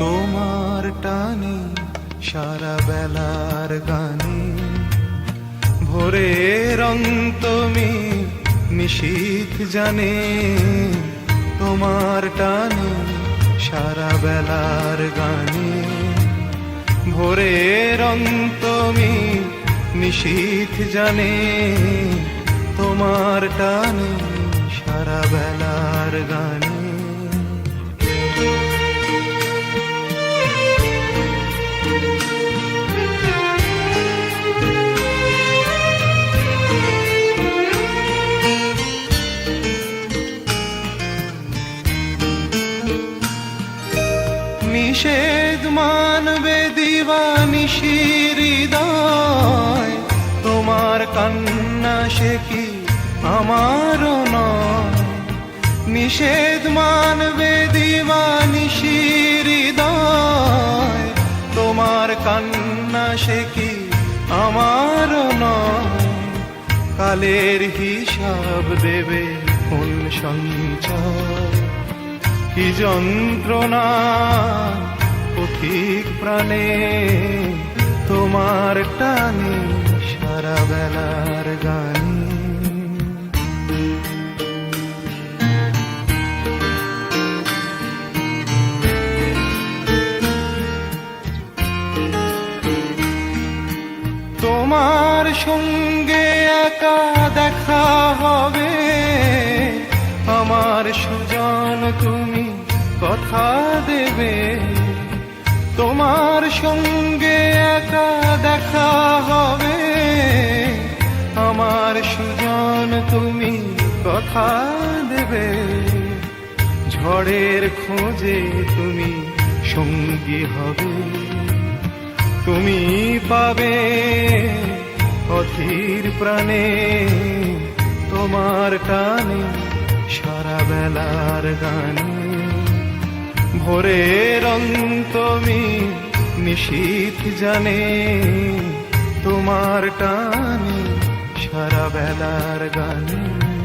তোমার টানে সারা বেলার গানে ভোরে রং তুমি নিশীত জানে, তোমার টানে সারা বেলার গানে ভোরে রং তুমি নিশীত জানে, তোমার টানে সারা বেলার গানে। নিষেধ মানবে দিবানিশি হৃদয় তোমার কান্না সে কি আমারও নয়। নিষেধ মানবে দিবানিশি হৃদয় তোমার কান্না সে কি আমারও নয়। কালের হিসাব দেবে কোন সঞ্চয়। কি যন্ত্রণা? পথিক প্রাণে তোমার টানে সারা বেলার গান। তোমার সঙ্গে একা দেখা হবে। আমার সুজন তুমি কথা দেবে। তোমার সঙ্গে একা দেখা হবে। আমার সুজন, তুমি কথা দেবে। ঝড়ের খোঁজে তুমি সঙ্গী হবে। তুমি পাবে অধীর প্রাণে। তোমার কানে সারা বেলার গানে ভোরের অন্তমি নিশীত জানে তোমার টানে সারা বেলার গানে।